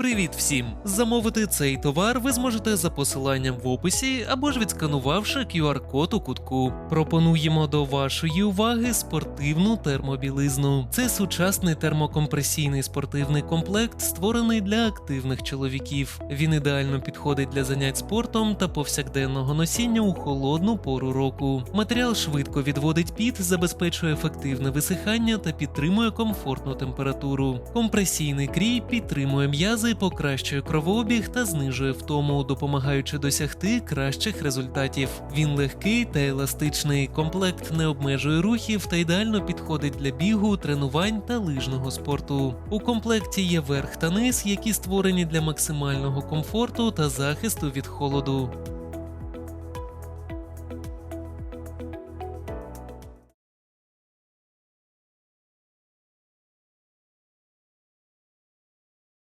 Привіт всім! Замовити цей товар ви зможете за посиланням в описі або ж відсканувавши QR-код у кутку. Пропонуємо до вашої уваги спортивну термобілизну. Це сучасний термокомпресійний спортивний комплект, створений для активних чоловіків. Він ідеально підходить для занять спортом та повсякденного носіння у холодну пору року. Матеріал швидко відводить піт, забезпечує ефективне висихання та підтримує комфортну температуру. Компресійний крій підтримує м'язи, покращує кровообіг та знижує втому, допомагаючи досягти кращих результатів. Він легкий та еластичний. Комплект не обмежує рухів та ідеально підходить для бігу, тренувань та лижного спорту. У комплекті є верх та низ, які створені для максимального комфорту та захисту від холоду.